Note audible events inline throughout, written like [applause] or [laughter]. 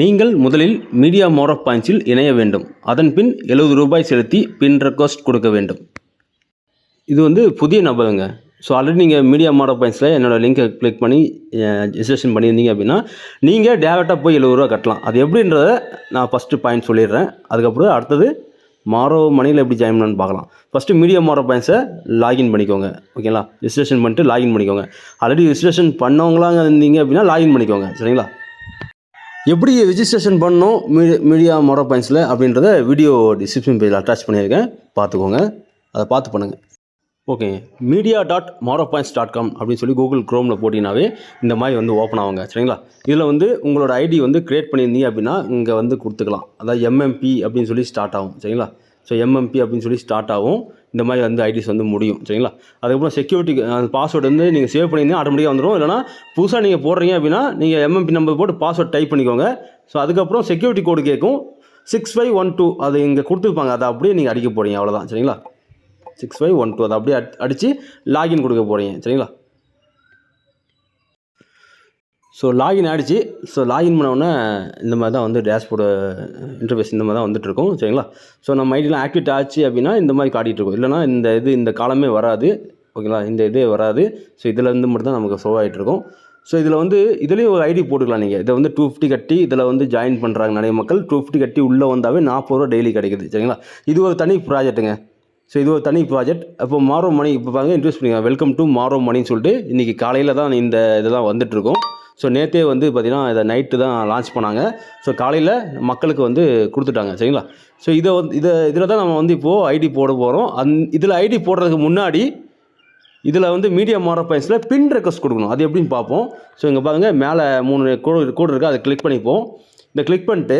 நீங்கள் முதலில் மீடியா மோரப் பாயிண்ட்ஸில் இணைய வேண்டும். அதன் பின் எழுபது ரூபாய் செலுத்தி பின் ரெக்வஸ்ட் கொடுக்க வேண்டும். இது வந்து புதிய நபருங்க. ஸோ ஆல்ரெடி நீங்கள் மீடியா மோரப் பாயிண்ட்ஸில் என்னோடய லிங்கை கிளிக் பண்ணி ரிஜிஸ்ட்ரேஷன் பண்ணியிருந்தீங்க அப்படின்னா நீங்கள் டேரெக்டாக போய் எழுபது ரூபா கட்டலாம். அது எப்படின்றத நான் ஃபஸ்ட்டு பாயிண்ட் சொல்லிடுறேன். அதுக்கப்புறம் அடுத்தது மாரோ மணியில் எப்படி ஜாயின் பண்ணணும்னு பார்க்கலாம். ஃபஸ்ட்டு மீடியா மாரோ பாயிண்ட்ஸை லாகின் பண்ணிக்கோங்க. ஓகேங்களா ரிஜிஸ்ட்ரேஷன் பண்ணிட்டு லாகின் பண்ணிக்கோங்க. ஆல்ரெடி ரிஜிஸ்ட்ரேஷன் பண்ணவங்களாங்க இருந்தீங்க அப்படின்னா லாகின் பண்ணிக்கோங்க. சரிங்களா? எப்படி ரிஜிஸ்ட்ரேஷன் பண்ணணும் மீ மீடியா மோரோ பாயிண்ட்ஸில் அப்படின்றத வீடியோ டிஸ்கிரிப்ஷன் பேஜில் அட்டாச் பண்ணியிருக்கேன். பார்த்துக்கோங்க. அதை பார்த்து பண்ணுங்கள் okay media dot maro points dot com அப்படின்னு சொல்லி கூகுள் க்ரோமில் போட்டிங்கனாவே இந்த மாதிரி வந்து ஓப்பன் ஆகுங்க. சரிங்களா? இதில் வந்து உங்களோட ஐடி வந்து க்ரியேட் பண்ணியிருந்தீங்க அப்படின்னா இங்கே வந்து கொடுத்துக்கலாம். அதாவது எம்எம்பி அப்படின்னு சொல்லி ஸ்டார்ட் ஆகும். சரிங்களா? ஸோ எம்எம்பி அப்படின்னு சொல்லி ஸ்டார்ட் ஆகும். இந்த மாதிரி வந்து ஐடிஸ் வந்து முடியும். சரிங்களா? அதுக்கப்புறம் செக்யூரிட்டி அந்த பாஸ்வேர்டு வந்து நீங்கள் சேவ் பண்ணியிருந்தீங்க ஆட்டோமேட்டிக்காக வந்துடும் இல்லைனா புதுசாக நீங்கள் போடுறீங்க அப்படின்னா நீங்கள் எம்எம்பி நம்பர் போட்டு பாஸ்வேர்ட் டைப் பண்ணிக்கோங்க. ஸோ அதுக்கப்புறம் செக்யூரிட்டி கோடு கேட்கும். சிக்ஸ் ஃபைவ் ஒன் டூ அது இங்கே கொடுத்துருப்பாங்க. அதை அப்படியே நீங்கள் அடிக்க போகிறீங்க அவ்வளோதான் சரிங்களா? சிக்ஸ் ஃபைவ் ஒன் டூ அதை அப்படியே அட் அடித்து லாகின் கொடுக்க போகிறீங்க சரிங்களா? ஸோ லாகின் ஆகிடுச்சு ஸோ லாகின் பண்ண உடனே இந்த மாதிரி தான் வந்து டேஷ்போர்டு இன்டர்ஃபேஸ் இந்த மாதிரி தான் வந்துட்டுருக்கும். சரிங்களா? ஸோ நம்ம ஐடிலாம் ஆக்டிவேட் ஆச்சு அப்படின்னா இந்த மாதிரி காட்டிகிட்டு இருக்கும் இல்லைனா இந்த இது இந்த காலமே வராது. ஓகேங்களா? இந்த இதே வராது. ஸோ இதில் இருந்து மட்டும் தான் நமக்கு ஷோ ஆகிட்டுருக்கும் ஸோ இதில் வந்து இதுலேயும் ஒரு ஐடி போட்டுக்கலாம் நீங்கள் இதை வந்து டூ ஃபிஃப்டி கட்டி இதில் வந்து ஜாயின் பண்ணுறாங்க நிறைய மக்கள். டூ ஃபிஃப்டி கட்டி உள்ளே வந்தாவே நாற்பது ரூபா டெய்லி கிடைக்குது. சரிங்களா? இது ஒரு தனி ப்ராஜெக்ட்டுங்க ஸோ இது ஒரு தனி ப்ராஜெக்ட் அப்போ மாரோ மணி இப்போ பாருங்க இன்ட்ரெஸ்ட் பண்ணிங்க வெல்கம் டு மாரோ மணின்னு சொல்லிட்டு இன்றைக்கி காலையில் தான் இந்த இதெல்லாம் வந்துட்டுருக்கோம். ஸோ நேற்றே வந்து பார்த்திங்கன்னா இதை நைட்டு தான் லான்ச் பண்ணாங்க. ஸோ காலையில் மக்களுக்கு வந்து கொடுத்துட்டாங்க சரிங்களா? ஸோ இதை வந்து இதை இதில் தான் நம்ம வந்து இப்போது ஐடி போட போகிறோம் அந் இதில் ஐடி போடுறதுக்கு முன்னாடி இதில் வந்து மீடியா மாடல் பின் ரெக்வஸ்ட் கொடுக்கணும். அது எப்படின்னு பார்ப்போம். ஸோ இங்கே பாருங்கள் மேலே மூணு கோடு கோடு இருக்குது அதை கிளிக் பண்ணிப்போம். இந்த கிளிக் பண்ணிட்டு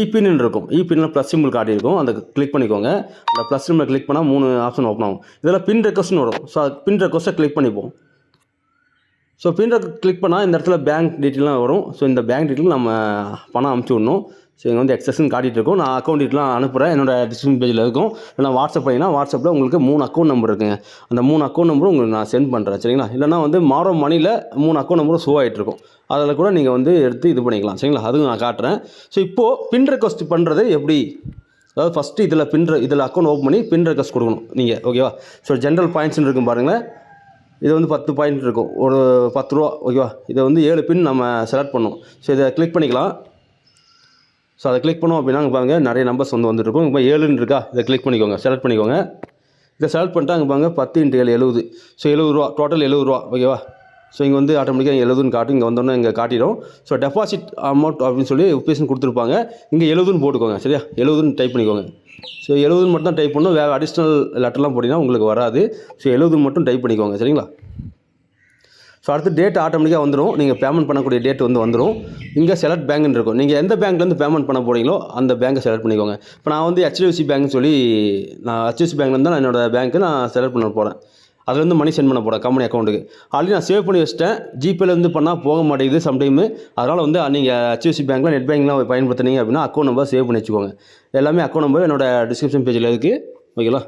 இபின்னு இருக்கும். இபின்னு ப்ளஸ் சிம்பிள் காட்டியிருக்கும். அந்த கிளிக் பண்ணிக்கோங்க. அந்த ப்ளஸ் சிம்பிள் கிளிக் பண்ணால் மூணு ஆப்ஷன் ஓப்பன் ஆகும். இதில் பின் ரெக்வஸ்ட்னு வரும். ஸோ பின் ரெக்வஸ்ட்டை கிளிக் பண்ணிப்போம். ஸோ பின்னர் கிளிக் பண்ணால் இந்த இடத்துல பேங்க் டீட்டெயிலாம் வரும். ஸோ இந்த பேங்க் டீட்டெயில் நம்ம பணம் அமுச்சு விடணும். ஸோ இங்கே வந்து எக்ஸஸ்ன்னு காட்டிகிட்டு இருக்கும். நான் அக்கௌண்ட் டீட்டெலாம் அனுப்புகிறேன் என்னோட டிஸ்கிரிப்ஷன் பேஜில் இருக்கும். இல்லைனா வாட்ஸ்அப் பண்ணிங்கன்னா வாட்ஸ்அப்பில் உங்களுக்கு மூணு அக்கௌண்ட் நம்பர் இருக்குங்க. அந்த மூணு அக்கௌண்ட் நம்பரும் உங்களுக்கு நான் சென்ட் பண்ணுறேன் சரிங்களா? இல்லைனா வந்து மாரோ மணியில் மூணு அக்கௌண்ட் நம்பரும் ஷோ ஆகிட்டு இருக்கும். அதில் கூட நீங்கள் வந்து எடுத்து இது பண்ணிக்கலாம். சரிங்களா? அதுவும் நான் காட்டுறேன். ஸோ இப்போது பின் ரெக்வஸ்ட் பண்ணுறது எப்படி? அதாவது ஃபஸ்ட்டு இதில் பின் இதில் அக்கௌண்ட் ஓப்பன் பண்ணி பின் ரெக்வஸ்ட் கொடுக்கணும். நீங்கள் ஓகேவா ஸோ ஜென்ரல் பாயிண்ட்ஸ்னு இருக்கும் பாருங்களேன். இது வந்து பத்து பாயிண்ட் இருக்கும். ஒரு பத்து ரூபா ஓகேவா இதை வந்து ஏழு பின் நம்ம செலக்ட் பண்ணும் ஸோ இதை கிளிக் பண்ணிக்கலாம். ஸோ அதை கிளிக் பண்ணோம் அப்படின்னா அங்கே பாருங்கள் நிறைய நம்பர்ஸ் வந்து வந்துருக்கும் இப்போ ஏழுன்னு இருக்கா? இதை கிளிக் பண்ணிக்கோங்க செலக்ட் பண்ணிக்கோங்க. இதை செலக்ட் பண்ணிட்டு அங்கே பாருங்கள் பத்து இன்ட்டு ஏழு எழுபது. ஸோ எழுபது ரூபா டோட்டல் எழுபது ரூபா ஓகேவா ஸோ இங்கே வந்து ஆட்டோமேட்டிக்காக எழுதுன்னு காட்டும் இங்கே வந்தோன்னே இங்கே காட்டிடும். ஸோ டெபாசிட் அமௌண்ட் அப்படின்னு சொல்லி உபேஷன் கொடுத்துருப்பாங்க. இங்கே எழுபதுன்னு போட்டுக்கோங்க சரியா? எழுபதுன்னு டைப் பண்ணிக்கோங்க. ஸோ எழுபதுன்னு மட்டும் தான் டைப் பண்ணணும். வேறு அடிஷ்னல் லெட்டர்லாம் போட்டிங்கன்னா உங்களுக்கு வராது. ஸோ எழுபதுன்னு மட்டும் டைப் பண்ணிக்கோங்க சரிங்களா? ஸோ அடுத்து டேட் ஆட்டோமேட்டிக்காக வந்துடும் நீங்கள் பேமெண்ட் பண்ணக்கூடிய டேட் வந்து வந்துடும் இங்கே செலக்ட் பேங்க்னு இருக்கும். நீங்கள் எந்த பேங்க்லேருந்து பேமெண்ட் பண்ண போகிறீங்களோ அந்த பேங்க்கை செலக்ட் பண்ணிக்கோங்க. இப்போ நான் வந்து ஹெச்டிஎஃப்சி பேங்க்னு சொல்லி நான் ஹெச்டிஎஃப்சி பேங்க்லேருந்து தான் என்னோடய பேங்க்கு நான் செலக்ட் பண்ண போகிறேன் அதுலேருந்து மணி சென்ட் பண்ண போகிறேன் கம்பெனி அக்கௌண்ட்டுக்கு ஆல்ரெடி நான் சேவ் பண்ணி வச்சிட்டேன். ஜிபேலேருந்து பண்ணால் போக மாட்டேங்குது சம்டைமு அதனால் வந்து நீங்கள் ஹெச்டிஎஃப்சி பேங்க்கில் நெட் பேங்க்லாம் பயன்படுத்துனீங்க அப்படின்னா அக்கௌண்ட் நம்பர் சேவ் பண்ணி வச்சுக்கோங்க. எல்லாமே அக்கௌண்ட் நம்பர் என்னோடய டிஸ்கிரிப்ஷன் பேஜில் இருக்குது ஓகேங்களா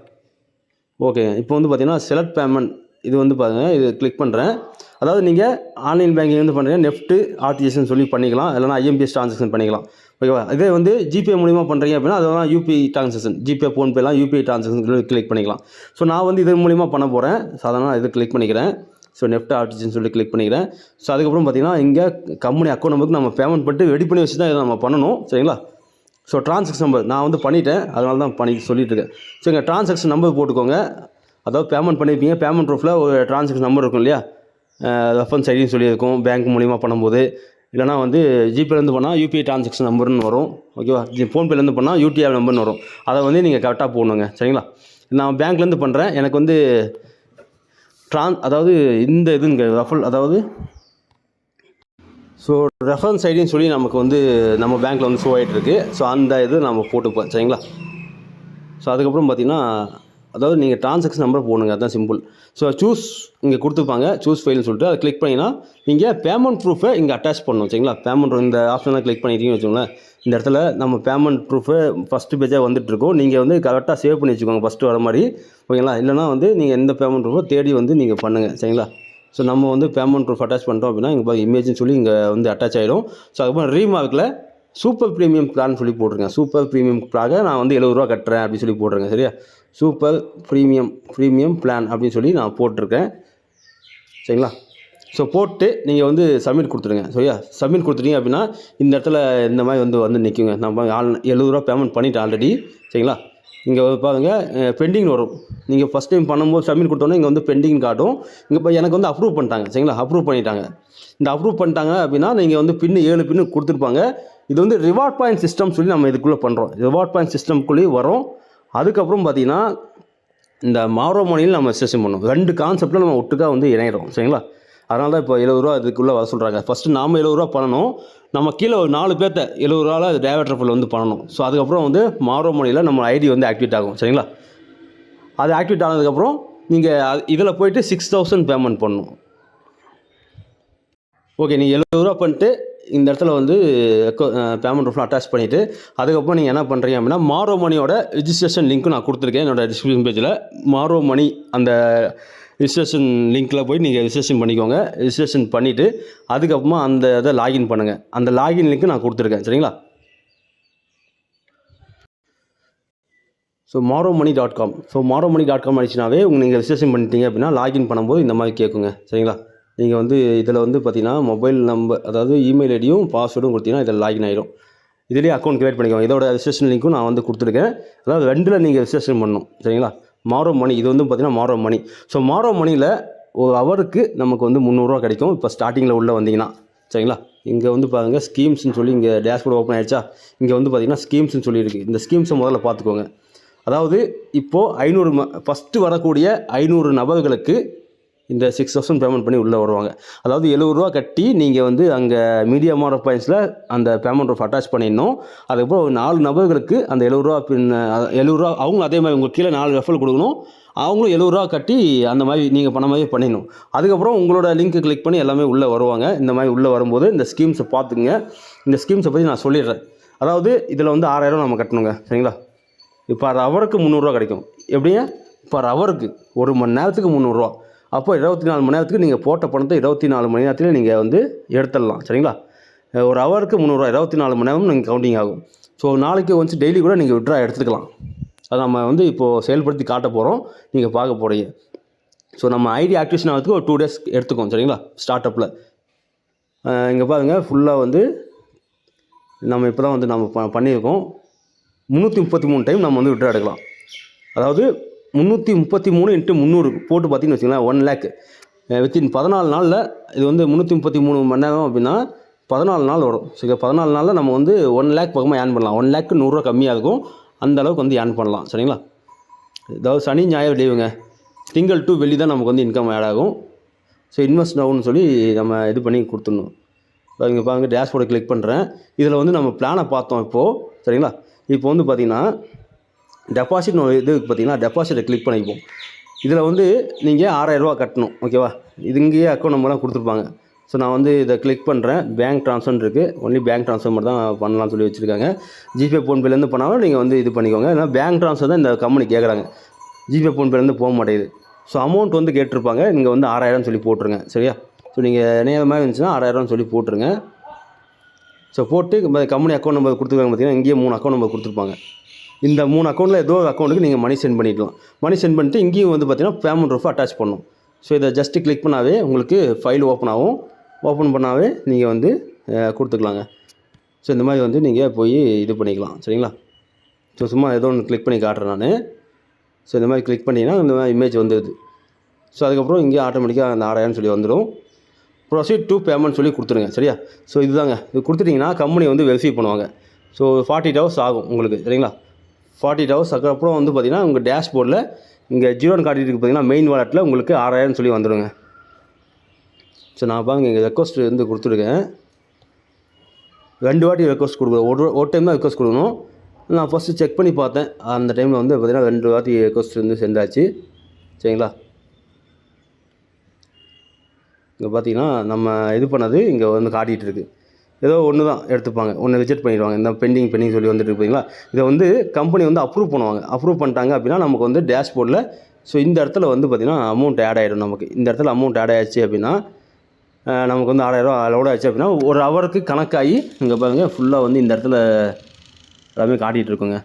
ஓகே இப்போ வந்து பார்த்தீங்கன்னா செலக்ட் பேமெண்ட் இது வந்து பாருங்கள் இது கிளிக் பண்ணுறேன் அதாவது நீங்கள் ஆன்லைன் பேங்கிங் வந்து பண்ணுறீங்க நெஃப்ட்டு ஆர்டிஜிஎஸ்ன்னு சொல்லி பண்ணிக்கலாம். இல்லைனா ஐஎம்பிஎஸ் ட்ரான்சாக்ஷன் பண்ணிக்கலாம். ஓகேவா? இதே வந்து ஜிபே மூலிமா பண்ணுறீங்க அப்படின்னா அதெல்லாம் யூபிஐ ட்ரான்சாக்ஷன் ஜிபே ஃபோன்பேலாம் யூபிஐ ட்ரான்சாக்ஷன் கிளிக் பண்ணிக்கலாம். ஸோ நான் வந்து இது மூலிமா பண்ண போகிறேன் சாதாரண இது கிளிக் பண்ணிக்கிறேன். ஸோ நெஃப்ட் ஆர்டிஜின்னு சொல்லி கிளிக் பண்ணிக்கிறேன். ஸோ அதுக்கப்புறம் பார்த்தீங்கன்னா இங்கே கம்பெனி அக்கௌண்ட் நம்பருக்கு நம்ம பேமெண்ட் பண்ணிட்டு ரெடி பண்ணி வச்சு தான் இதை நம்ம பண்ணணும். சரிங்களா? ஸோ ட்ரான்சாக்ஷன் நம்பர் நான் வந்து பண்ணிட்டேன். அதனால தான் பண்ணி சொல்லிட்டு இருக்கேன். ஸோ இங்கே ட்ரான்சாக்ஷன் நம்பர் போட்டுக்கோங்க. அதாவது பேமெண்ட் பண்ணியிருப்பீங்க பேமெண்ட் ப்ரூஃபில் ஒரு ட்ரான்சாக்ஷன் நம்பர் இருக்கும் இல்லையா? ரெஃபரன்ஸ் ஐடின்னு சொல்லியிருக்கும். பேங்க் மூலிமா பண்ணும்போது. இல்லைனா வந்து ஜிபேலேருந்து பண்ணால் யூபிஐ ட்ரான்சாக்ஷன் நம்பர்னு வரும். ஓகேவா ஃபோன்பேலேருந்து பண்ணால் யூடிஐ நம்பர்னு வரும். அதை வந்து நீங்கள் கரெக்டாக போடணுங்க. சரிங்களா? நான் பேங்க்லேருந்து பண்ணுறேன் எனக்கு வந்து ட்ரான் அதாவது இந்த இதுங்க ரஃபல் அதாவது ஸோ ரெஃபரன்ஸ் ஐடின்னு சொல்லி நமக்கு வந்து நம்ம பேங்க்கில் வந்து ஷோ ஆகிட்டு இருக்குது ஸோ அந்த இது நம்ம போட்டுப்போம். சரிங்களா? ஸோ அதுக்கப்புறம் பார்த்திங்கன்னா அதாவது நீங்கள் ட்ரான்சாக்ஷன் நம்பர் போடுங்க அதுதான் சிம்பிள் ஸோ சூஸ் இங்கே கொடுத்துருப்பாங்க சூஸ் ஃபைல்னு சொல்லிட்டு அதை கிளிக் பண்ணிங்கன்னா நீங்கள் பேமெண்ட் ப்ரூஃபை இங்கே அட்டாச் பண்ணணும் சரிங்களா? பேமெண்ட் இந்த ஆப்ஷனில் கிளிக் பண்ணிட்டீங்கன்னு வச்சுக்கோங்களேன் இந்த இடத்துல நம்ம பேமெண்ட் ப்ரூஃபு ஃபஸ்ட்டு பேஜாக வந்துட்டுருக்கோம். நீங்கள் வந்து கரெக்டாக சேவ் பண்ணி வச்சுக்கோங்க ஃபஸ்ட்டு வர மாதிரி ஓகேங்களா? இல்லைனா வந்து நீங்கள் எந்த பேமெண்ட் ப்ரூஃபோ தேடி வந்து நீங்கள் பண்ணுங்கள் சரிங்களா? ஸோ நம்ம வந்து பேமெண்ட் ப்ரூஃப் அட்டாச் பண்ணுறோம் அப்படின்னா இங்கே இமேஜ்னு சொல்லி இங்கே வந்து அட்டாச் ஆகிடும் ஸோ அதுக்கப்புறம் ரீமார்க்கில் சூப்பர் ப்ரீமியம் பிளான் சொல்லி போட்டிருக்கேன். சூப்பர் ப்ரீமியம் பிளாக நான் வந்து எழுபது ரூபா கட்டுறேன் அப்படின்னு சொல்லி போட்டிருக்கேன் சரியா? சூப்பர் ப்ரீமியம் ப்ரீமியம் பிளான் அப்படின்னு சொல்லி நான் போட்டிருக்கேன். சரிங்களா? ஸோ போட்டு நீங்கள் வந்து சப்மிட் கொடுத்துருங்க. சரியா? சப்மிட் கொடுத்துட்டீங்க அப்படின்னா இந்த இடத்துல இந்த மாதிரி வந்து வந்து நிற்குங்க நம்ம ஆல் எழுபது ரூபா பேமெண்ட் பண்ணிவிட்டு ஆல்ரெடி சரிங்களா? இங்கே பாருங்க பாருங்கள் பெண்டிங் வரும். நீங்கள் ஃபஸ்ட் டைம் பண்ணும்போது சப்மிட் கொடுத்தோன்னே இங்கே வந்து பெண்டிங் காட்டும். இங்கே இப்போ எனக்கு வந்து அப்ரூவ் பண்ணிட்டாங்க. சரிங்களா? அப்ரூவ் பண்ணிட்டாங்க. இந்த அப்ரூவ் பண்ணிட்டாங்க அப்படின்னா நீங்கள் வந்து பின்னு ஏழு பின்னு கொடுத்துருப்பாங்க. இது வந்து ரிவார்ட் பாயிண்ட் சிஸ்டம் சொல்லி நம்ம இதுக்குள்ளே பண்ணுறோம் ரிவார்ட் பாயிண்ட் சிஸ்டம்குள்ளேயே வரும். அதுக்கப்புறம் பார்த்தீங்கன்னா இந்த மாரோ மணியில் நம்ம செஷன் பண்ணுவோம். ரெண்டு கான்செப்டில் நம்ம ஒட்டுக்கா வந்து இணையிறோம் சரிங்களா? அதனால தான் இப்போ எழுபது ரூபா இதுக்குள்ளே வர சொல்கிறாங்க ஃபஸ்ட்டு நாம எழுபது ரூபா பண்ணணும். நம்ம கீழே ஒரு நாலு பேர்த்த எழுபது ரூபாவில் அது டேவட் வந்து பண்ணணும். ஸோ அதுக்கப்புறம் வந்து மாரோ மணியில் நம்ம ஐடி வந்து ஆக்டிவேட் ஆகும் சரிங்களா? அது ஆக்டிவேட் ஆனதுக்கப்புறம் நீங்கள் இதில் போயிட்டு சிக்ஸ் தௌசண்ட் பேமெண்ட் பண்ணணும். ஓகே நீங்கள் எழுபது ரூபா பண்ணிட்டு இந்த இடத்துல வந்து பேமெண்ட் ரூஃபில் அட்டாச் பண்ணிவிட்டு அதுக்கப்புறம் நீங்கள் என்ன பண்ணுறீங்க அப்படின்னா மாரோ மணியோட ரிஜிஸ்ட்ரேஷன் லிங்க்கும் நான் கொடுத்துருக்கேன் என்னோட டிஸ்கிரிப்ஷன் பேஜில் மாரோ மணி அந்த ரிஜிஸ்ட்ரேஷன் லிங்க்கில் போய் நீங்கள் ரிஜிஸ்ட்ரேஷன் பண்ணிக்கோங்க. ரிஜிஸ்ட்ரேஷன் பண்ணிவிட்டு அதுக்கப்புறமா அந்த இதை லாகின் பண்ணுங்கள் அந்த லாகின் லிங்க்கு நான் கொடுத்துருக்கேன் சரிங்களா? So maro money dot com so maro money dot com அடிச்சுனாவே உங்கள் நீங்கள் ரிஜிஸ்ட்ரேஷன் பண்ணிட்டீங்க அப்படின்னா லாகின் பண்ணும்போது இந்த மாதிரி கேட்குங்க சரிங்களா? நீங்கள் வந்து இதில் வந்து பார்த்தீங்கன்னா மொபைல் நம்பர் அதாவது இமெயில் ஐடியும் பாஸ்வேர்டும் கொடுத்தீங்கன்னா இதில் லாகின் ஆகிடும் இதுலேயே அக்கௌண்ட் க்ரியேட் பண்ணிக்கோங்க. இதோட ரிஜிஸ்ட்ரேஷன் லிங்க்கும் நான் வந்து கொடுத்துருக்கேன். அதாவது ரெண்டில் நீங்கள் ரிஜிஸ்ட்ரேஷன் பண்ணணும். சரிங்களா? மாரோ மணி. இது வந்து பார்த்திங்கன்னா மாரோ மணி. ஸோ மாரோ மணியில் ஒரு ஹவருக்கு நமக்கு வந்து முந்நூறுரூவா கிடைக்கும். இப்போ ஸ்டார்டிங்கில் உள்ளே வந்தீங்கன்னா. சரிங்களா? இங்கே வந்து பாருங்கள் ஸ்கீம்ஸ்னு சொல்லி இங்கே டேஷ்போர்ட் ஓப்பன் ஆயிடுச்சா? இங்கே வந்து பார்த்தீங்கன்னா ஸ்கீம்ஸ்னு சொல்லியிருக்கு. இந்த ஸ்கீம்ஸை முதல்ல பார்த்துக்கோங்க அதாவது இப்போது ஐநூறு ம ஃபஸ்ட்டு வரக்கூடிய ஐநூறு நபர்களுக்கு இந்த சிக்ஸ் தௌசண்ட் பேமெண்ட் பண்ணி உள்ளே வருவாங்க. அதாவது எழுபது ரூபா கட்டி நீங்கள் வந்து அங்கே மீடியா ஆஃப் பாயிண்ட்ஸில் அந்த பேமெண்ட் ஆஃப் அட்டாச் பண்ணிடணும். அதுக்கப்புறம் ஒரு நாலு நபர்களுக்கு அந்த எழுபது ரூபா பின் எழுபது ரூபா அவங்களும் அதே மாதிரி உங்களுக்கு கீழே நாலு ரெஃபல் கொடுக்கணும். அவங்களும் எழுபது ரூபா கட்டி அந்த மாதிரி நீங்கள் பண்ண மாதிரி பண்ணிடணும். அதுக்கப்புறம் உங்களோட லிங்க்கு கிளிக் பண்ணி எல்லாமே உள்ளே வருவாங்க. இந்த மாதிரி உள்ளே வரும்போது இந்த ஸ்கீம்ஸை பார்த்துங்க இந்த ஸ்கீம்ஸை பற்றி நான் சொல்லிடுறேன். அதாவது இதில் வந்து ஆறாயிரம் நம்ம கட்டணுங்க. சரிங்களா? இப்போ ரவருக்கு ஹவருக்கு முந்நூறுரூவா கிடைக்கும். எப்படிங்க? பர் ஹவருக்கு ஒரு மணி நேரத்துக்கு முந்நூறுரூவா அப்போ இருபத்தி நாலு மணி நேரத்துக்கு நீங்கள் போட்ட பணத்தை இருபத்தி நாலு மணி நேரத்தில் நீங்கள் வந்து எடுத்துடலாம் சரிங்களா? ஒரு ஹவருக்கு முந்நூறுரூவா இருபத்தி நாலு மணி நேரம் நீங்கள் கவுண்டிங் ஆகும். ஸோ நாளைக்கு வந்து டெய்லி கூட நீங்கள் விட்ரா எடுத்துக்கலாம். அதை நம்ம வந்து இப்போது செயல்படுத்தி காட்ட போகிறோம் நீங்கள் பார்க்க போகிறீங்க ஸோ நம்ம ஐடி ஆக்டிவேஷன் ஆகிறதுக்கு ஒரு டூ டேஸ் எடுத்துக்கோம் சரிங்களா? ஸ்டார்ட் அப்பில் இங்கே பாருங்கள் ஃபுல்லாக வந்து நம்ம இப்போ தான் வந்து நம்ம ப பண்ணியிருக்கோம். முந்நூற்றி முப்பத்தி மூணு டைம் நம்ம வந்து விட்ரா எடுக்கலாம். அதாவது முந்நூற்றி முப்பத்தி மூணு இன்ட்டு முந்நூறு போட்டு பார்த்தீங்கன்னு வச்சுக்கோங்களேன் ஒன் லேக் வித்தின் பதினாலு நாளில் இது வந்து முந்நூற்றி முப்பத்தி மூணு மணி நேரம் அப்படின்னா பதினாலு நாள் வரும். சரி பதினாலு நாளில் நம்ம வந்து ஒன் லேக் பக்கமாக ஏர்ன் பண்ணலாம். ஒன் லேக்கு நூறுரூவா கம்மியாக இருக்கும். அந்த அளவுக்கு வந்து ஏர்ன் பண்ணலாம். சரிங்களா? அதாவது சனி ஞாயிறு லீவுங்க திங்கள் டு வெள்ளி தான் நமக்கு வந்து இன்கம் ஆட் ஆகும். ஸோ இன்வெஸ்ட் ஆகும்னு சொல்லி நம்ம இது பண்ணி கொடுத்துடணும். இங்கே பாருங்கள் டேஷ்போர்டை கிளிக் பண்ணுறேன் இதில் வந்து நம்ம பிளானை பார்த்தோம் இப்போது சரிங்களா? இப்போ வந்து பார்த்திங்கன்னா டெபாசிட் இது பார்த்தீங்கன்னா டெபாசிட்டை கிளிக் பண்ணிப்போம் இதில் வந்து நீங்கள் ஆறாயிரரூவா கட்டணும் ஓகேவா இது இங்கேயே அக்கௌண்ட் நம்பர்லாம் கொடுத்துருப்பாங்க. ஸோ நான் வந்து இதை கிளிக் பண்ணுறேன் பேங்க் ட்ரான்ஸ்ஃபர் இருக்குது ஒன்லி பேங்க் ட்ரான்ஸ்ஃபர் மட்டும் தான் பண்ணலாம்னு சொல்லி வச்சுருக்காங்க. ஜிபே ஃபோன்பேலேருந்து பண்ணாலும் நீங்கள் வந்து இது பண்ணிக்கோங்க. ஏன்னா பேங்க் ட்ரான்ஸ்ஃபர் தான் இந்த கம்பெனி கேட்குறாங்க ஜிபே ஃபோன்பேலேருந்து போக மாட்டேங்குது. ஸோ அமௌண்ட் வந்து கேட்டிருப்பாங்க. நீங்கள் வந்து ஆறாயிரம்னு சொல்லி போட்டுருங்க. சரியா? ஸோ நீங்கள் நேரமாக இருந்துச்சுன்னா ஆறாயிரம்னு சொல்லி போட்டுருங்க. ஸோ போட்டு கம்பெனி அக்கௌண்ட் நம்பர் கொடுத்துருக்காங்க பார்த்தீங்கன்னா இங்கேயே மூணு அக்கௌண்ட் நம்பர் கொடுத்துருப்பாங்க. இந்த மூணு அக்கௌண்ட்டில் ஏதோ ஒரு அக்கௌண்ட்டுக்கு நீங்கள் மணி சென்ட் பண்ணிக்கலாம். மணி சென்ட் பண்ணிட்டு இங்கேயும் வந்து பார்த்தீங்கன்னா பேமெண்ட் ரூஃப் அட்டாச் பண்ணும் ஸோ இதை ஜஸ்ட்டு கிளிக் பண்ணாவே உங்களுக்கு ஃபைல் ஓப்பன் ஆகும். ஓப்பன் பண்ணாவே நீங்கள் வந்து கொடுத்துக்கலாங்க. ஸோ இந்த மாதிரி வந்து நீங்கள் போய் இது பண்ணிக்கலாம். சரிங்களா? ஸோ சும்மா ஏதோ ஒன்று கிளிக் பண்ணி காட்டுறேன் நான். ஸோ இந்த மாதிரி கிளிக் பண்ணிங்கன்னா இந்த மாதிரி இமேஜ் வந்துடுது ஸோ அதுக்கப்புறம் இங்கே ஆட்டோமேட்டிக்காக அந்த ஆறாயிரம் சொல்லி வந்துடும். ப்ரொசீட் டூ பேமெண்ட் சொல்லி கொடுத்துருங்க. சரியா? ஸோ இதுதாங்க. இது கொடுத்துட்டிங்கன்னா கம்பெனி வந்து வெரிஃபை பண்ணுவாங்க. ஸோ ஃபார்ட்டி ஹவர்ஸ் ஆகும் உங்களுக்கு. சரிங்களா? ஃபார்ட்டி ஹவர்ஸ் அதுக்கப்புறம் வந்து பார்த்தீங்கன்னா உங்கள் டேஷ்போர்டில் இங்கே ஜீரோன்னு காட்டிட்டு பார்த்தீங்கன்னா மெயின் வாலெட்டில் உங்களுக்கு ஆறாயிரம் சொல்லி வந்துடுங்க ஸோ நான் பாருங்க இங்கே ரெக்வஸ்ட் வந்து கொடுத்துருக்கேன். ரெண்டு வாட்டி ரெக்வஸ்ட் கொடுக்குறேன். ஒரு ஒரு டைம் தான் ரெக்வஸ்ட் கொடுக்கணும். நான் ஃபஸ்ட்டு செக் பண்ணி பார்த்தேன். அந்த டைமில் வந்து பார்த்தீங்கன்னா ரெண்டு வாட்டி ரெக்வஸ்ட் வந்து சென்றாச்சு சரிங்களா? இங்கே பார்த்தீங்கன்னா நம்ம இது பண்ணது இங்கே வந்து காட்டிகிட்டு இருக்குது ஏதோ ஒன்று தான் எடுத்துப்பாங்க. ஒன்று ரிஜெக்ட் பண்ணிடுவாங்க. இந்த பெண்டிங் பெண்டிங் சொல்லி வந்துட்டு இருப்பீங்களா? பார்த்தீங்களா இதை வந்து கம்பெனி வந்து அப்ரூவ் பண்ணுவாங்க. அப்ரூவ் பண்ணிட்டாங்க அப்படின்னா நமக்கு வந்து டேஷ்போர்டில் ஸோ இந்த இடத்துல வந்து பார்த்திங்கன்னா அமௌண்ட் ஆட் ஆகிடும் நமக்கு. இந்த இடத்துல அமௌண்ட் ஆட் ஆயிடுச்சு அப்படின்னா நமக்கு வந்து ஆறாயிரம் லோட் ஆச்சு அப்படின்னா ஒரு ஹவருக்கு கணக்காகி இங்கே பாருங்கள் ஃபுல்லாக வந்து இந்த இடத்துல எல்லாமே காட்டிகிட்டு இருக்குங்க.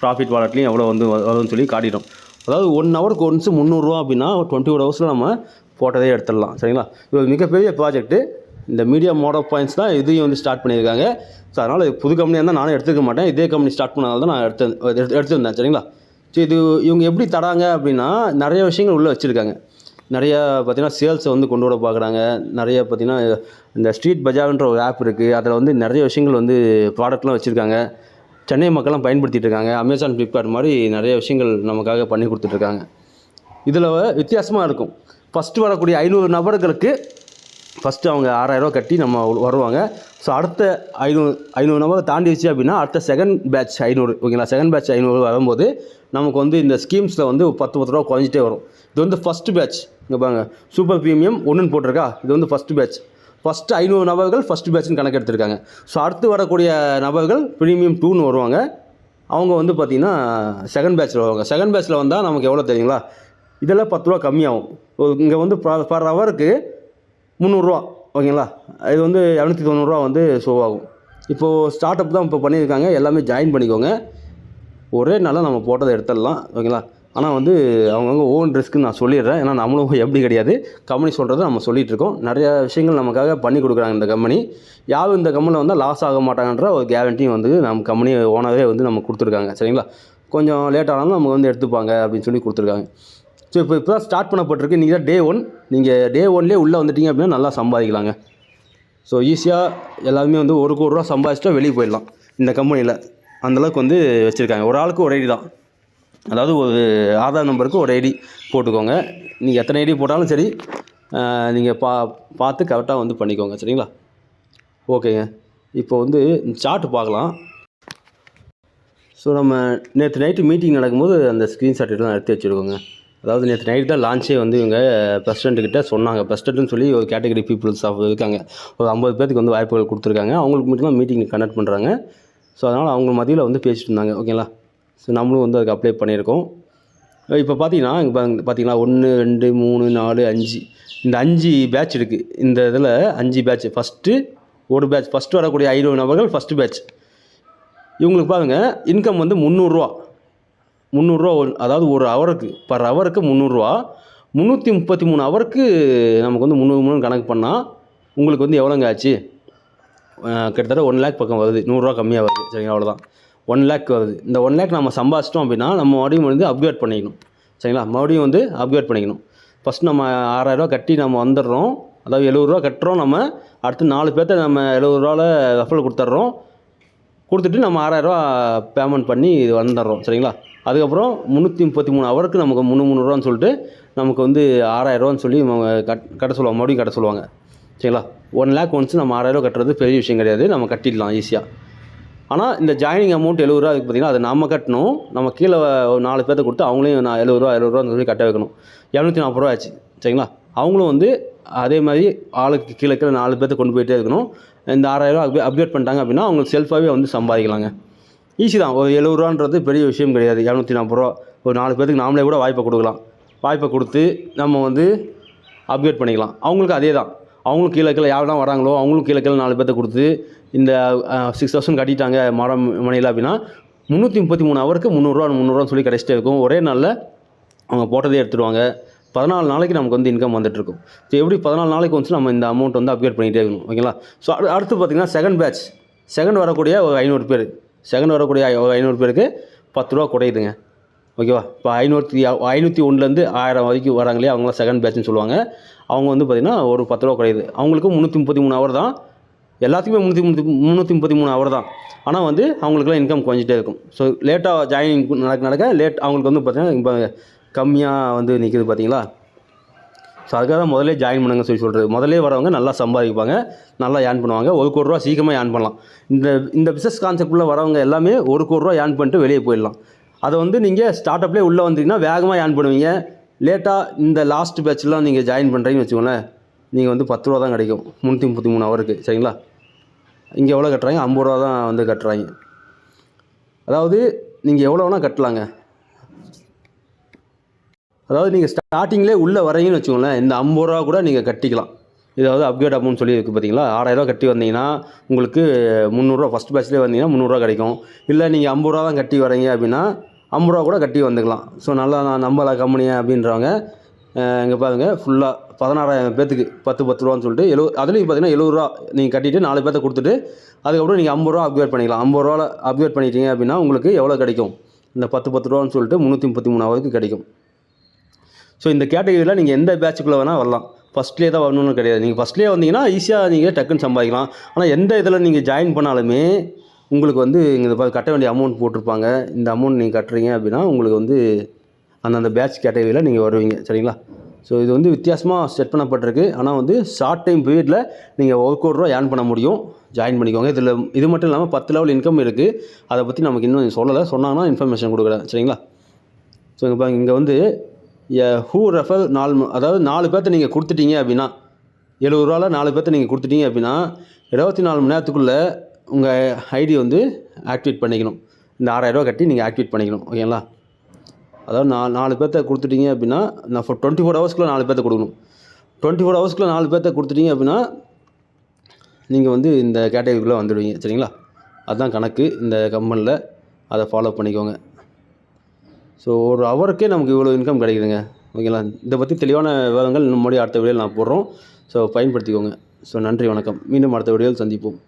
ப்ராஃபிட் வாலெட்லேயும் எவ்வளோ வந்து வரும்னு வருதுன்னு சொல்லி காட்டிடும் அதாவது ஒன் ஹவருக்கு ஒன்ஸ் முந்நூறுரூவா அப்படின்னா ஒரு டுவெண்ட்டி ஃபோர் ஹவர்ஸில் நம்ம போட்டதே எடுத்துடலாம். சரிங்களா? இது ஒரு மிகப்பெரிய ப்ராஜெக்ட்டு இந்த மீடியா மோட் பாயிண்ட்ஸ் தான் இதையும் வந்து ஸ்டார்ட் பண்ணியிருக்காங்க. ஸோ அதனால் புது கம்பெனியாக இருந்தால் நானும் எடுத்துக்க மாட்டேன். இதே கம்பெனி ஸ்டார்ட் பண்ணதால தான் நான் எடுத்து எடுத்து- எடுத்திருந்தேன் சரிங்களா? ஸோ இது இவங்க எப்படி தராங்க அப்படின்னா நிறைய விஷயங்கள் உள்ளே வச்சுருக்காங்க. நிறையா பார்த்தீங்கன்னா சேல்ஸை வந்து கொண்டு வர பார்க்குறாங்க. நிறைய பார்த்தீங்கன்னா இந்த ஸ்ட்ரீட் பஜார்ன்ற ஒரு ஆப் இருக்குது அதில் வந்து நிறைய விஷயங்கள் வந்து ப்ராடக்ட்லாம் வச்சுருக்காங்க. சென்னை மக்கள்லாம் பயன்படுத்திகிட்டு இருக்காங்க. அமேசான் ஃப்ளிப்கார்ட் மாதிரி நிறைய விஷயங்கள் நமக்காக பண்ணி கொடுத்துட்ருக்காங்க இதில் வித்தியாசமாக இருக்கும். ஃபஸ்ட்டு வரக்கூடிய ஐநூறு நபர்களுக்கு ஃபஸ்ட்டு அவங்க ஆறாயிரரூவா கட்டி நம்ம வருவாங்க. ஸோ அடுத்த ஐநூறு ஐநூறு நபர் தாண்டிடுச்சு அப்படின்னா அடுத்த செகண்ட் பேட்ச் ஐநூறு ஓகேங்களா செகண்ட் பேட்ச் ஐநூறு வரும்போது நமக்கு வந்து இந்த ஸ்கீம்ஸில் வந்து பத்து பத்து ரூபா குறைஞ்சிட்டே வரும். இது வந்து ஃபஸ்ட்டு பேட்ச் இங்கே பாருங்க. சூப்பர் ப்ரீமியம் ஒன்றுன்னு போட்டிருக்கா? இது வந்து ஃபஸ்ட்டு பேட்ச் ஃபஸ்ட்டு ஐநூறு நபர்கள் ஃபஸ்ட்டு பேட்ச்னு கணக்கு எடுத்திருக்காங்க. ஸோ அடுத்து வரக்கூடிய நபர்கள் ப்ரீமியம் டூன்னு வருவாங்க. அவங்க வந்து பார்த்திங்கன்னா செகண்ட் பேட்ச்சில் வருவாங்க. செகண்ட் பேட்ச்சில் வந்தால் நமக்கு எவ்வளோ தெரியுங்களா? இதெல்லாம் பத்து ரூபா கம்மியாகும். இங்கே வந்து பர் ஹவருக்கு முந்நூறுரூவா ஓகேங்களா? இது வந்து இரநூத்தி தொண்ணூறுரூவா வந்து ஷோ ஆகும். இப்போது ஸ்டார்ட் அப் தான் இப்போ பண்ணியிருக்காங்க. எல்லாமே ஜாயின் பண்ணிக்கோங்க. ஒரே நாளில் நம்ம போட்டதை எடுத்துடலாம் ஓகேங்களா? ஆனால் வந்து அவங்கவுங்க ஓன் ரிஸ்க்குன்னு நான் சொல்லிடுறேன். ஏன்னா நம்மளும் [laughs] எப்படி கிடையாது. கம்பெனி சொல்கிறத நம்ம சொல்லிகிட்ருக்கோம் இருக்கோம். விஷயங்கள் நமக்காக பண்ணி கொடுக்குறாங்க இந்த கம்பெனி யாரும் இந்த கம்பெனியில் வந்தால் லாஸ் ஆக மாட்டாங்கன்ற ஒரு கேரண்டியும் வந்து நம்ம கம்பெனி ஓனரே வந்து நம்ம கொடுத்துருக்காங்க. சரிங்களா? கொஞ்சம் லேட் ஆனாலும் நமக்கு வந்து எடுத்துப்பாங்க அப்படின்னு சொல்லி கொடுத்துருக்காங்க. ஸோ இப்போ இப்போ தான் ஸ்டார்ட் பண்ணப்பட்டிருக்கு. நீங்கள் தான் டே ஒன் நீங்கள் டே ஒன்லேயே உள்ளே வந்துட்டீங்க அப்படின்னா நல்லா சம்பாதிக்கலாங்க. ஸோ ஈஸியாக எல்லாருமே வந்து ஒரு கோடி ரூபா சம்பாதிச்சிட்டா வெளியே போயிடலாம். இந்த கம்பெனியில் அந்தளவுக்கு வந்து வச்சுருக்காங்க. ஒரு ஆளுக்கு ஒரு ஐடி தான். அதாவது ஒரு ஆதார் நம்பருக்கு ஒரு ஐடி போட்டுக்கோங்க. நீங்கள் எத்தனை ஐடி போட்டாலும் சரி நீங்கள் பா பார்த்து கரெக்டாக வந்து பண்ணிக்கோங்க. சரிங்களா? ஓகேங்க. இப்போ வந்து சார்ட் பார்க்கலாம். ஸோ நம்ம நேற்று நைட்டு மீட்டிங் நடக்கும்போது அந்த ஸ்க்ரீன்ஷாட் எல்லாம் எடுத்து வச்சுருக்கோங்க. அதாவது நேற்று நைட் தான் லான்ச்சே வந்து இவங்க பிரசிடென்ட்டுக்கிட்ட சொன்னாங்க. பிரசிடென்ட்னு சொல்லி ஒரு கேட்டகரி பீப்புள்ஸ் ஆஃப் இருக்காங்க. ஒரு ஐம்பது பேருக்கு வந்து வாய்ப்புகள் கொடுத்துருக்காங்க. அவங்களுக்கு மட்டும் தான் மீட்டிங் கண்டக்ட் பண்ணுறாங்க ஸோ அதனால் அவங்க மதியில் வந்து பேசிட்டு இருந்தாங்க. ஓகேங்களா ஸோ நம்மளும் வந்து அதுக்கு அப்ளை பண்ணியிருக்கோம். இப்போ பார்த்தீங்கன்னா இங்கே பாருங்க பார்த்தீங்களா ஒன்று ரெண்டு மூணு நாலு அஞ்சு. இந்த அஞ்சு பேட்ச் இருக்குது இந்த இதில் அஞ்சு பேட்ச் ஃபஸ்ட்டு ஒரு பேட்ச் ஃபஸ்ட்டு வரக்கூடிய ஐநூறு நபர்கள் ஃபஸ்ட்டு பேட்ச் இவங்களுக்கு பாருங்க இன்கம் வந்து முந்நூறுரூவா முந்நூறுரூவா அதாவது ஒரு ஹவருக்கு பர் ஹவருக்கு முந்நூறுரூவா. முந்நூற்றி முப்பத்தி மூணு ஹவருக்கு நமக்கு வந்து முந்நூறு மூணு கணக்கு பண்ணால் உங்களுக்கு வந்து எவ்வளோங்க ஆச்சு? கிட்டத்தட்ட ஒன் லேக் பக்கம் வருது. நூறுரூவா கம்மியாக வருது. சரிங்களா? அவ்வளோதான். ஒன் லேக் வருது. இந்த ஒன் லேக் நம்ம சம்பாதிச்சிட்டோம் அப்படின்னா நம்ம மறுபடியும் வந்து அப்கிரேட் பண்ணிக்கணும். சரிங்களா? மறுபடியும் வந்து அப்கிரேட் பண்ணிக்கணும். ஃபஸ்ட் நம்ம ஆறாயிரரூவா கட்டி நம்ம வந்துடுறோம். அதாவது எழுபதுரூவா கட்டுறோம் நம்ம. அடுத்து நாலு பேர்த்த நம்ம எழுபதுரூவாவில் ரெஃபரல் கொடுத்துட்றோம். கொடுத்துட்டு நம்ம ஆறாயிரரூவா பேமெண்ட் பண்ணி இது வந்துடுறோம். சரிங்களா? அதுக்கப்புறம் முந்நூற்றி முப்பத்தி மூணு ஹவருக்கு நமக்கு முந்நூறு முந்நூறுவான்னு சொல்லிட்டு நமக்கு வந்து ஆறாயிரரூவான்னு சொல்லி அவங்க கட் கட்ட சொல்லுவாங்க மறுபடியும் கட்ட சொல்லுவாங்க. சரிங்களா? ஒன் லேக் ஒன்ஸ் நம்ம ஆறாயிரம் கட்டுறது பெரிய விஷயம் கிடையாது. நம்ம கட்டிடலாம் ஈஸியாக ஆனால் இந்த ஜாயினிங் அமௌண்ட் எழுபது ரூபா அதுக்கு பார்த்தீங்கன்னா அது நம்ம கட்டணும். நம்ம கீழே ஒரு நாலு பேர்த்த கொடுத்து அவங்களையும் நான் எழுபது ரூபா எழுபது ரூபான்னு சொல்லி கட்ட வைக்கணும். இரநூத்தி நாற்பது ரூபா ஆச்சு. சரிங்களா? அவங்களும் வந்து அதே மாதிரி ஆளுக்கு கீழே கீழே நாலு பேர்த்த கொண்டு போயிட்டே இருக்கணும். இந்த ஆறாயிரம் ரூபா அப்டேட் பண்ணிட்டாங்க அப்படின்னா அவங்களுக்கு செல்ஃபாகவே வந்து சம்பாதிக்கலாங்க. ஈஸி தான். ஒரு எழுபது ரூபான்றது பெரிய விஷயம் கிடையாது. இரநூத்தி நாற்பது ரூபா ஒரு நாலு பேருக்கு நாமளே கூட வாய்ப்பை கொடுக்கலாம். வாய்ப்பை கொடுத்து நம்ம வந்து அப்கிரேட் பண்ணிக்கலாம். அவங்களுக்கு அதே தான். அவங்களும் கீழே கீழே யாரெல்லாம் வராங்களோ அவங்களும் கீழே கீழே நாலு பேர்த்த கொடுத்து இந்த சிக்ஸ் தௌசண்ட் கட்டிட்டாங்க மரம் மணியில் அப்படின்னா முந்நூற்றி முப்பத்தி மூணு ஹவருக்கு முந்நூறுரூவா முந்நூறுரூவான்னு சொல்லி கிடச்சிட்டே இருக்கும். ஒரே நாளில் அவங்க போட்டதே எடுத்துருவாங்க பதினாலு நாளைக்கு நமக்கு வந்து இன்கம் வந்துட்டுருக்கும் ஸோ எப்படி பதினாலு நாளைக்கு வந்து நம்ம இந்த அமௌண்ட் வந்து அப்கிரேட் பண்ணிகிட்டே இருக்கணும். ஓகேங்களா? ஸோ அடுத்து பார்த்திங்கன்னா செகண்ட் பேட்ச் செகண்ட் வரக்கூடிய ஒரு ஐநூறு பேர். செகண்ட் வரக்கூடிய ஐநூறு பேருக்கு பத்து ரூபா குறையுதுங்க. ஓகேவா? இப்போ ஐநூற்றி ஐநூற்றி ஒன்றுலேருந்து ஆயிரம் வரைக்கும் வராங்க இல்லையா? அவங்களாம் செகண்ட் பேட்ச்னு சொல்லுவாங்க. அவங்க வந்து பார்த்திங்கன்னா ஒரு பத்து ரூபா குறையுது. அவங்களுக்கும் முந்நூற்றி முப்பத்தி மூணு ஹவர் தான். எல்லாத்துக்குமே முந்நூற்றி முந்நூற்றி முந்நூற்றி முப்பத்தி மூணு அவர் தான். ஆனால் வந்து அவங்களுக்குலாம் இன்கம் குறைஞ்சிட்டே இருக்கும். ஸோ லேட்டாக ஜாயினிங் நடக்க நடக்க லேட் அவங்களுக்கு வந்து பார்த்திங்கன்னா இப்போ கம்மியாக வந்து நிற்கிது பார்த்தீங்களா? ஸோ அதுக்காக தான் முதலே ஜாயின் பண்ணுங்க சொல்லி சொல்கிறது முதலே வரவங்க நல்லா சம்பாதிப்பாங்க நல்லா ஏர்ன் பண்ணுவாங்க. ஒரு கோடி ரூபா சீக்கிரமாக ஏர்ன் பண்ணலாம். இந்த இந்த பிஸ்னஸ் கான்செப்டில் வரவங்க எல்லாமே ஒரு கோடி ரூபா ஏர்ன் பண்ணிட்டு வெளியே போயிடலாம். அதை வந்து நீங்கள் ஸ்டார்ட் அப்லேயே உள்ளே வந்தீங்கன்னா வேகமாக ஏர்ன் பண்ணுவீங்க. லேட்டாக இந்த லாஸ்ட் பேட்ச்லாம் நீங்கள் ஜாயின் பண்ணுறீங்கன்னு வச்சுக்கோங்களேன் நீங்கள் வந்து பத்து ரூபா தான் கிடைக்கும். முந்நூற்றி முப்பத்தி மூணு ஹவருக்கு சரிங்களா? இங்கே எவ்வளோ கட்டுறாங்க? ஐம்பது ரூபா தான் வந்து கட்டுறாங்க. அதாவது நீங்கள் எவ்வளோ வேணால் கட்டலாங்க. அதாவது நீங்கள் ஸ்டார்டிங்லேயே உள்ளே வரீங்கன்னு வச்சுக்கோங்களேன் இந்த ஐம்பது ரூபா கூட நீங்கள் கட்டிக்கலாம். இதாவது அப்கிரேட் அமௌண்ட் சொல்லி இருக்குது பார்த்தீங்களா ஆறாயிரரூவா கட்டி வந்தீங்கன்னா உங்களுக்கு முந்நூறுரூவா ஃபஸ்ட் பேட்ச்லேயே வந்தீங்கன்னா முந்நூறுரூவா கிடைக்கும். இல்லை நீங்கள் ஐம்பது ரூபா தான் கட்டி வரீங்க அப்படின்னா ஐம்பது ரூபா கூட கட்டி வந்துக்கலாம். ஸோ நல்லா நான் நம்பலை கம்பெனியை அப்படின்றவங்க இங்கே பாருங்க ஃபுல்லாக பதினாறாயிரம் பேத்துக்கு பத்து பத்து ரூபான்னு சொல்லிட்டு எழு அதுலேயும் பார்த்தீங்கன்னா எழுபது ரூபா நீங்கள் கட்டிட்டு நாலு பேர்த்த கொடுத்துட்டு அதுக்கப்புறம் நீங்கள் ஐம்பது ரூபா அப்கிரேட் பண்ணிக்கலாம். ஐம்பது ரூபாவில் அப்கிரேட் பண்ணிட்டீங்க அப்படின்னா உங்களுக்கு எவ்வளோ கிடைக்கும்? இந்த பத்து பத்து ரூபான்னு சொல்லிட்டு முந்நூற்றி முப்பத்தி மூணு கிடைக்கும். ஸோ இந்த கேட்டகரியில் நீங்கள் எந்த பேட்சுக்குள்ளே வேணால் வரலாம். ஃபஸ்ட்லேயே தான் வரணும்னு கிடையாது. நீங்கள் ஃபஸ்ட்லேயே வந்தீங்கன்னா ஈஸியாக நீங்கள் டக்குன்னு சம்பாதிக்கலாம். ஆனால் எந்த இதில் நீங்கள் ஜாயின் பண்ணாலுமே உங்களுக்கு வந்து இங்கே இந்த கட்ட வேண்டிய அமௌண்ட் போட்டிருப்பாங்க. இந்த அமௌண்ட் நீங்கள் கட்டுறீங்க அப்படின்னா உங்களுக்கு வந்து அந்தந்த பேட்ச் கேட்டகரியில் நீங்கள் வருவீங்க. சரிங்களா? ஸோ இது வந்து வித்தியாசமாக செட் பண்ணப்பட்டிருக்கு. ஆனால் வந்து ஷார்ட் டைம் பீரியடில் நீங்கள் ஒரு கோடி ரூபா ஏர்ன் பண்ண முடியும். ஜாயின் பண்ணிக்கோங்க. இதில் இது மட்டும் இல்லாமல் பத்து லெவல் இன்கம் இருக்குது அதை பற்றி நமக்கு இன்னும் சொல்லலை. சொன்னாங்கன்னா இன்ஃபர்மேஷன் கொடுக்குறேன். சரிங்களா? ஸோ இங்கே பாருங்க. இங்கே வந்து ஹூ ரெஃபர் நாலு அதாவது நாலு பேர்த்த நீங்கள் கொடுத்துட்டீங்க அப்படின்னா எழுபது ரூபாவில் நாலு பேர்த்த நீங்கள் கொடுத்துட்டீங்க அப்படின்னா இருபத்தி நாலு மணி நேரத்துக்குள்ளே உங்கள் ஐடி வந்து ஆக்டிவேட் பண்ணிக்கணும். இந்த ஆறாயிரரூவா கட்டி நீங்கள் ஆக்டிவேட் பண்ணிக்கணும் ஓகேங்களா? அதாவது நாலு நாலு பேர்த்த கொடுத்துட்டீங்க அப்படின்னா நான் ஃபோர் டுவெண்ட்டி ஃபோர் ஹவர்ஸ்க்குள்ளே நாலு பேர்த்த கொடுக்கணும். டுவெண்ட்டி ஃபோர் ஹவர்ஸ்க்குள்ளே நாலு பேர்த்த கொடுத்துட்டீங்க அப்படின்னா நீங்கள் வந்து இந்த கேட்டகரிக்குள்ளே வந்துடுவீங்க சரிங்களா? அதுதான் கணக்கு இந்த கம்பெனியில் அதை ஃபாலோ பண்ணிக்கோங்க. ஸோ ஒரு ஹவருக்கே நமக்கு இவ்வளோ இன்கம் கிடைக்குதுங்க. ஓகேங்களா? இதை பற்றி தெளிவான விவரங்கள் இன்னும் மறுபடியும் அடுத்த வீடியோவில் நான் போடுறோம். ஸோ பயன்படுத்திக்கோங்க. ஸோ நன்றி வணக்கம். மீண்டும் அடுத்த வீடியோவில் சந்திப்போம்.